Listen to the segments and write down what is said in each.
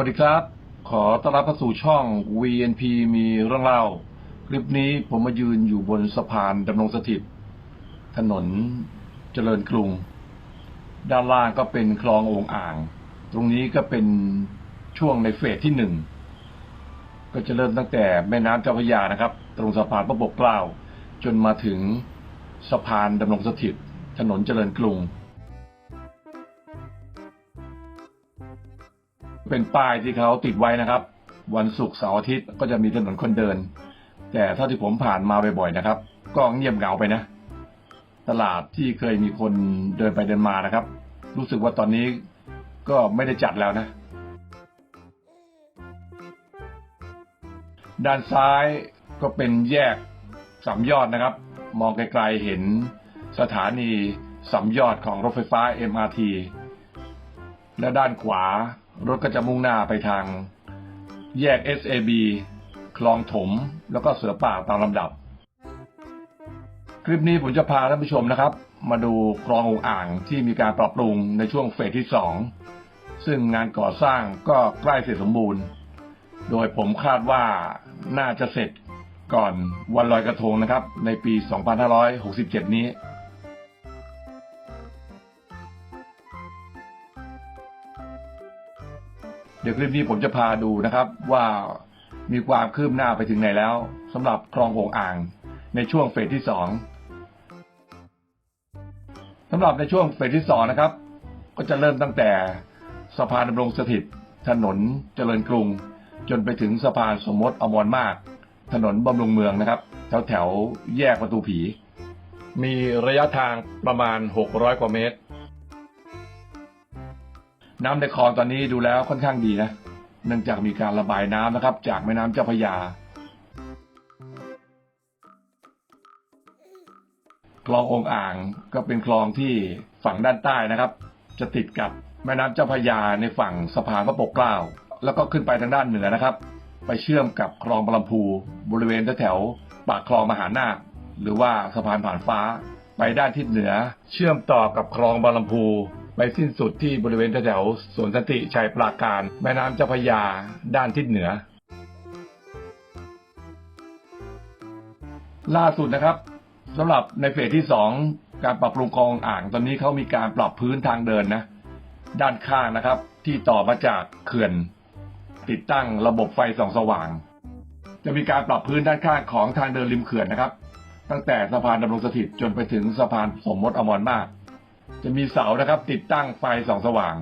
สวัสดีครับ ขอต้อนรับเข้าสู่ช่อง VNP มีเรื่องเล่า คลิปนี้ผมมายืนอยู่บนสะพานดำรงสถิต ถนนเจริญกรุง ด้านล่างก็เป็นคลององอ่าง ตรงนี้ก็เป็นช่วงในเฟสที่หนึ่ง ก็จะเริ่มตั้งแต่แม่น้ำเจ้าพระยานะครับ ตรงสะพานพระปกเกล้า จนมาถึงสะพานดำรงสถิต ถนนเจริญกรุง เป็นป้ายที่เขาติดไว้นะครับ วันศุกร์เสาร์อาทิตย์ก็จะมีถนนคนเดิน แต่เท่าที่ผมผ่านมาบ่อยๆนะครับ ก็เงียบเหงาไปนะ ตลาดที่เคยมีคนเดินไปเดินมานะครับ รู้สึกว่าตอนนี้ก็ไม่ได้จัดแล้วนะ ด้านซ้ายก็เป็นแยกสามยอดนะครับ มองไกลๆเห็นสถานีสามยอดของรถไฟฟ้า MRT และด้านขวา รถก็จะมุ่งหน้าไปทาง แยก SAB คลองถม แล้วก็เสือป่าตามลำดับ คลิปนี้ผมจะพาท่านผู้ชมนะครับ มาดูคลององอ่างที่มีการปรับปรุงในช่วงเฟสที่สองซึ่งงานก่อสร้างก็ใกล้เสร็จสมบูรณ์ โดยผมคาดว่าน่าจะเสร็จก่อนวันลอยกระทงนะครับ ในปี 2567 นี้ เดี๋ยวคลิปนี้ผมจะพาดูนะครับว่ามีความคืบหน้าไปถึงไหนแล้วสำหรับคลองโองอ่างในช่วงเฟสที่สองสำหรับในช่วงเฟสที่สองนะครับ ก็จะเริ่มตั้งแต่สะพานดำรงสถิต ถนนเจริญกรุง จนไปถึงสะพานสมมติอมรมาก ถนนบำรุงเมืองนะครับ แถวแถวแยกประตูผี มีระยะทางประมาณ 600 กว่าเมตร น้ำในคลองตอนนี้ดูแล้วค่อนข้างดีนะ เนื่องจากมีการระบายน้ำนะครับ จากแม่น้ำเจ้าพระยา คลององอ่างก็เป็นคลองที่ฝั่งด้านใต้นะครับ จะติดกับแม่น้ำเจ้าพระยาในฝั่งสะพานพระปกเกล้า แล้วก็ขึ้นไปทางด้านเหนือนะครับ ไปเชื่อมกับคลองบาลำพูบริเวณแถวปากคลองมหานาคหรือว่าสะพานผ่านฟ้า ไปด้านทิศเหนือ เชื่อมต่อกับคลองบาลำพู ไปสิ้นสุดที่บริเวณแถวสวนสันติชัยปราการ แม่น้ำเจ้าพยาด้านทิศเหนือ ล่าสุดนะครับสำหรับในเฟสที่สองการปรับปรุงคลองอ่างตอนนี้เขามีการปรับพื้นทางเดินนะ ด้านข้างนะครับ ที่ต่อมาจากเขื่อน ติดตั้งระบบไฟส่องสว่าง จะมีการปรับพื้นด้านข้างของทางเดินริมเขื่อนนะครับ ตั้งแต่สะพานดำรงสถิตจนไปถึงสะพานสมมติอมรมาก จะมีเสานะครับ ติดตั้งไฟส่องสว่าง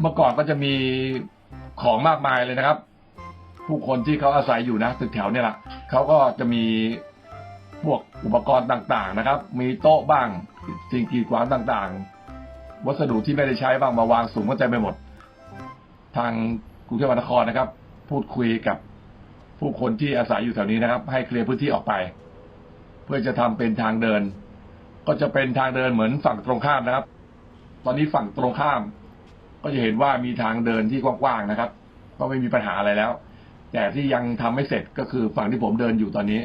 เมื่อก่อนก็จะมีของมากมายเลยนะครับ ผู้คนที่เขาอาศัยอยู่นะตึกแถวเนี่ยแหละเขาก็จะมีพวกอุปกรณ์ต่างๆนะครับ มีโต๊ะบ้างสิ่งกีดขวางต่างๆ วัสดุที่ไม่ได้ใช้บ้างมาวางสูงก็เต็มไปหมด ทางกรุงเทพมหานครนะครับ พูดคุยกับผู้คนที่อาศัยอยู่แถวนี้นะครับ ให้เคลียร์พื้นที่ออกไป เพื่อจะทำเป็นทางเดิน ก็จะเป็นทางเดินเหมือนฝั่งตรงข้ามนะครับ ตอนนี้ฝั่งตรงข้าม ก็จะเห็นว่ามีทางเดินที่กว้างๆนะครับ ก็ไม่มีปัญหาอะไรแล้ว แต่ที่ยังทำไม่เสร็จก็คือฝั่งที่ผมเดินอยู่ตอนนี้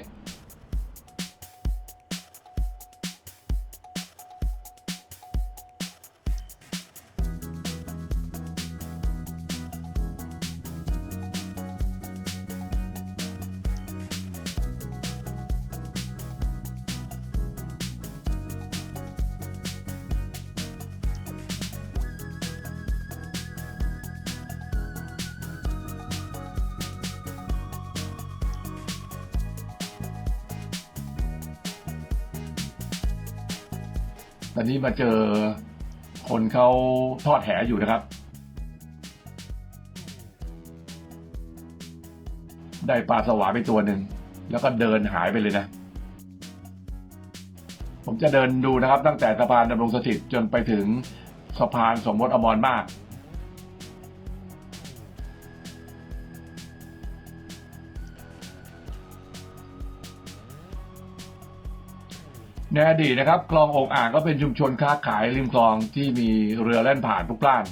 ตอนนี้มาเจอคนเขาทอดแหอยู่นะครับ ได้ปลาสวาไปตัวหนึ่ง แล้วก็เดินหายไปเลยนะ ผมจะเดินดูนะครับ ตั้งแต่สะพานดำรงสถิตจนไปถึงสะพานสมมติอมรมาก ในอดีตนะครับคลององอ่างก็เป็นชุมชนค้าขายริมคลองที่มีเรือแล่นผ่านทุกล้าน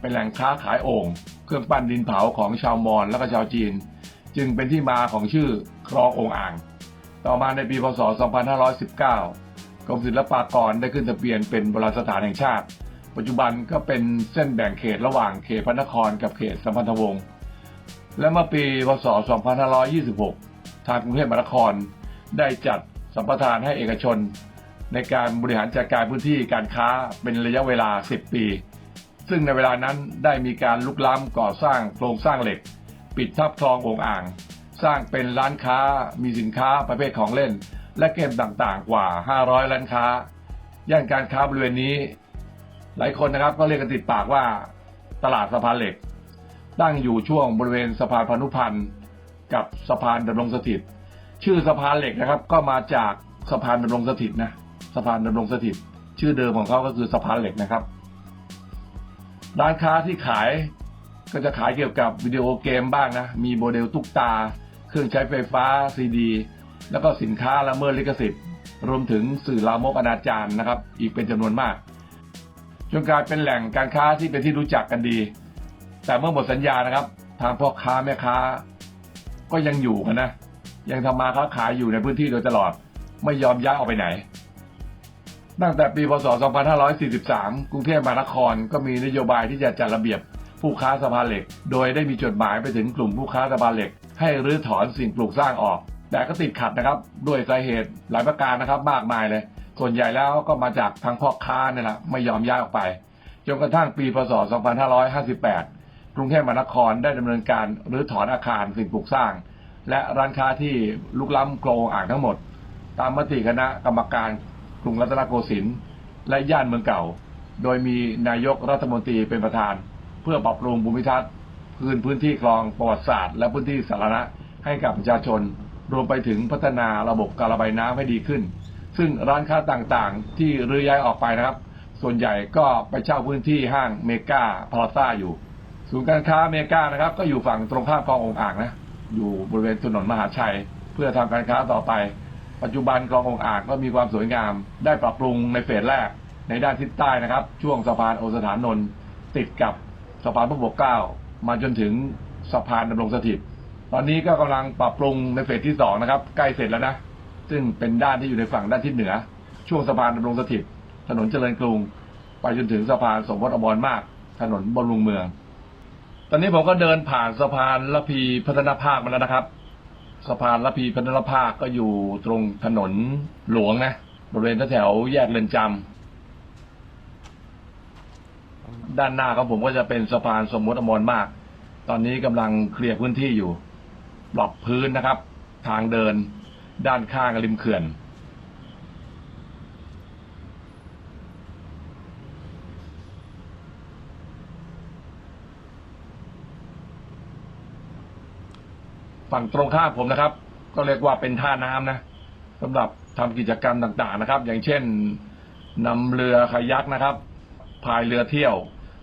เป็นแหล่งค้าขายโอ่งเครื่องปั้นดินเผาของชาวมอญและก็ชาวจีน จึงเป็นที่มาของชื่อคลององอ่าง ต่อมาในปีพศ 2519กรมศิลปากรได้ขึ้นทะเบียนเป็นโบราณสถานแห่งชาติ ปัจจุบันก็เป็นเส้นแบ่งเขตระหว่างเขตพระนครกับเขตสัมพันธวงศ์และเมื่อปีพศ 2526 ทางกรุงเทพมหานครได้จัด สัมปทานให้เอกชน ในการบริหารจัดการพื้นที่การค้าเป็นระยะเวลา 10 ปี ซึ่งในเวลานั้นได้มีการลุกล้ำก่อสร้างโครงสร้างเหล็ก ปิดทับคลององอ่าง สร้างเป็นร้านค้ามีสินค้าประเภทของเล่น และเกมต่างๆกว่า 500 ร้านค้า ย่านการค้าบริเวณนี้ หลายคนนะครับก็เรียกกันติดปากว่าตลาดสะพานเหล็กตั้งอยู่ช่วงบริเวณสะพานพานุพันธ์กับสะพานดำรงสถิต ชื่อสะพานเหล็กนะครับ ก็มาจากสะพานดำรงสถิตนะสะพานดำรงสถิต ชื่อเดิมของเขาก็คือสะพานเหล็กนะครับ ร้านค้าที่ขายก็จะขายเกี่ยวกับวิดีโอเกมบ้างนะ มีโมเดลตุ๊กตา เครื่องใช้ไฟฟ้าซีดี แล้วก็สินค้าละเมิดลิขสิทธิ์ รวมถึงสื่อลามกอนาจารนะครับ อีกเป็นจำนวนมาก จนกลายเป็นแหล่งการค้าที่เป็นที่รู้จักกันดี แต่เมื่อหมดสัญญานะครับ ทางพ่อค้าแม่ค้า ก็ยังอยู่กันนะ ยังทำมาค้าขายอยู่ในพื้นที่โดยตลอด ไม่ยอมย้ายออกไปไหน ตั้งแต่ปีพศ 2543 กรุงเทพมหานครก็มีนโยบายที่จะจัดระเบียบผู้ค้าสะพานเหล็ก โดยได้มีจดหมายไปถึงกลุ่มผู้ค้าสะพานเหล็ก ให้รื้อถอนสิ่งปลูกสร้างออก แต่ก็ติดขัดนะครับ ด้วยสาเหตุหลายประการนะครับมากมายเลย ส่วนใหญ่แล้วก็มาจากทางพ่อค้าเนี่ยแหละไม่ยอมย้ายออกไป จนกระทั่งปีพศ 2558 กรุงเทพมหานครได้ดำเนินการรื้อถอนอาคารสิ่งปลูกสร้าง และร้านค้าที่ลุกล้ำโครงอ่างทั้งหมด ตามมติคณะกรรมการกรุงรัตนโกสินทร์และย่านเมืองเก่า โดยมีนายกรัฐมนตรีเป็นประธาน เพื่อปรับปรุงภูมิทัศน์พื้นพื้นที่คลองประวัติศาสตร์และพื้นที่สาธารณะให้กับประชาชน รวมไปถึงพัฒนาระบบการระบายน้ำให้ดีขึ้น ซึ่งร้านค้าต่างๆ ที่รื้อย้ายออกไปนะครับ ส่วนใหญ่ก็ไปเช่าพื้นที่ห้างเมกาพลาซ่าอยู่ ศูนย์การค้าเมกานะครับ ก็อยู่ฝั่งตรงข้ามคลององอ่างนะ อยู่บริเวณถนนมหาชัย เพื่อทำการค้าต่อไป ปัจจุบันคลององอางก็มีความสวยงาม ได้ปรับปรุงในเฟสแรก ในด้านทิศใต้นะครับ ช่วงสะพานโอสถานนท์ติดกับสะพานพระปกเก้ามาจนถึงสะพานดำรงสถิต ตอนนี้ก็กำลังปรับปรุงในเฟสที่สองนะครับ ใกล้เสร็จแล้วนะ ซึ่งเป็นด้านที่อยู่ในฝั่งด้านทิศเหนือ ช่วงสะพานดำรงสถิต ถนนเจริญกรุง ไปจนถึงสะพานสมพศอมรมาก ถนนบำรุงเมือง ตอนนี้ผมก็เดินผ่านสะพานละพีพัฒนาภาคมาแล้วนะครับ สะพานละพีพัฒนาภาคก็อยู่ตรงถนนหลวงนะบริเวณแถวแยกเรือนจำด้านหน้าของผมก็จะเป็นสะพานสมมติอมรมาก ตอนนี้กำลังเคลียร์พื้นที่อยู่ ปรับพื้นนะครับ ทางเดิน ด้านข้างริมเขื่อน ฝั่งตรงข้ามผมนะครับ ก็เรียกว่าเป็นท่าน้ำนะสำหรับทำกิจกรรมต่างๆนะครับ อย่างเช่นนำเรือคายักนะครับพายเรือเที่ยว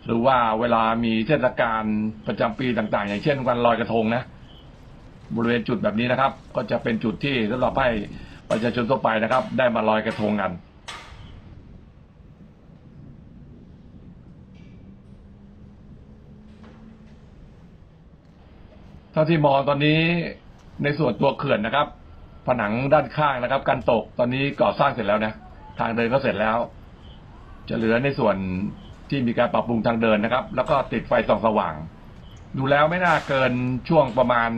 หรือว่าเวลามีเทศกาลประจำปีต่างๆ อย่างเช่น วันลอยกระทงนะ บริเวณจุดแบบนี้นะครับ ก็จะเป็นจุดที่สำหรับให้ประชาชนทั่วไปนะครับ ได้มาลอยกระทงกัน ท่าที่มองตอนนี้ในส่วนตัวเขื่อนนะครับ ผนังด้านข้างนะครับการตกตอนนี้ก่อสร้างเสร็จแล้วนะทางเดินก็เสร็จแล้ว จะเหลือในส่วนที่มีการปรับปรุงทางเดินนะครับ แล้วก็ติดไฟส่องสว่าง ดูแล้วไม่น่าเกินช่วงประมาณ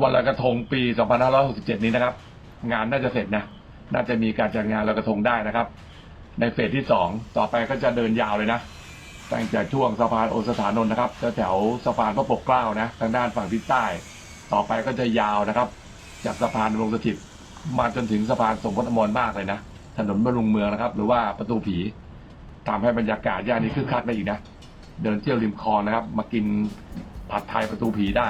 วันลอยกระทงปี 2567 นี้นะครับ งานน่าจะเสร็จนะ น่าจะมีการจัดงานลอยกระทงได้นะครับ ในเฟสที่สองต่อไปก็จะเดินยาวเลยนะ ตั้งแต่ช่วงสะพานโอสถานนท์นะครับแถวสะพานพระปกเกล้านะทางด้านฝั่งทิศใต้ ต่อไปก็จะยาวนะครับ จากสะพานลงสถิตมาจนถึงสะพานสมพศอมรมากเลยนะถนนบำรุงเมืองนะครับ หรือว่าประตูผีทำให้บรรยากาศย่านนี้คึกคักได้อีกนะ เดินเที่ยวริมคลองนะครับ มากินผัดไทยประตูผีได้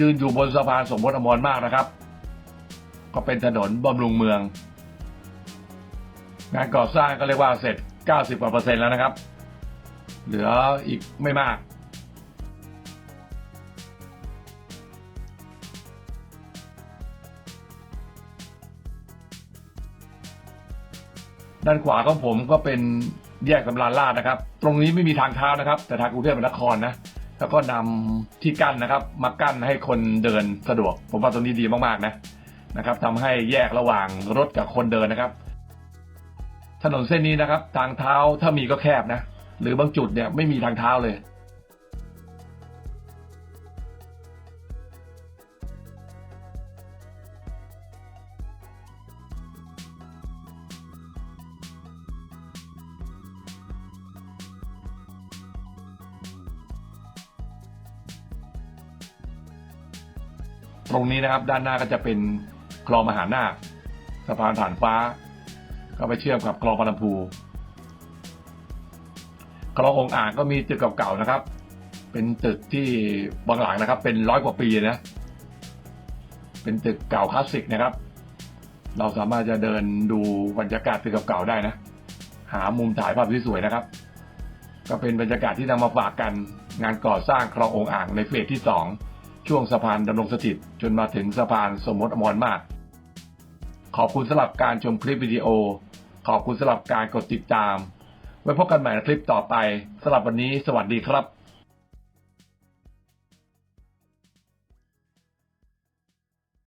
ยืนอยู่บนสะพานสมพศอมรมากนะครับ ก็เป็นถนนบำรุงเมือง งานก่อสร้างก็เรียกว่าเสร็จ 90กว่าเปอร์เซ็นต์แล้วนะครับ เหลืออีกไม่มากด้านขวาของผมก็เป็นแยกสำราญราชนะครับ ตรงนี้ไม่มีทางเท้านะครับ แต่ทางกรุงเทพมหานครนะ แล้วก็นำที่กั้นนะครับ มากั้นให้คนเดินสะดวก ผมว่าตรงนี้ดีมากๆนะนะครับทำให้แยกระหว่างรถกับคนเดินนะครับ ถนนเส้นนี้นะครับ ทางเท้าถ้ามีก็แคบนะ หรือบางจุดเนี่ยไม่มีทางเท้าเลย รงนี้นะครับ ด้านหน้าก็จะเป็นคลองมหานาคสะพานผ่านฟ้า ก็ไปเชื่อมกับคลองปลำพูคลององอ่างก็มีตึกเก่าๆนะครับ เป็นตึกที่บางหลังนะครับ เป็นร้อยกว่าปีนะ เป็นตึกเก่าคลาสสิกนะครับ เราสามารถจะเดินดูบรรยากาศตึกเก่าๆได้นะ หามุมถ่ายภาพที่สวยนะครับ ก็เป็นบรรยากาศที่นำมาฝากกันงานก่อสร้างคลององอ่างในเฟสที่สอง ช่วงสะพานดำรงสถิตจนมาถึงสะพานสมมติอมรมาศขอบคุณสำหรับการชมคลิปวิดีโอ ขอบคุณสำหรับการกดติดตาม ไว้พบกันใหม่ในคลิปต่อไปสำหรับวันนี้ สวัสดีครับ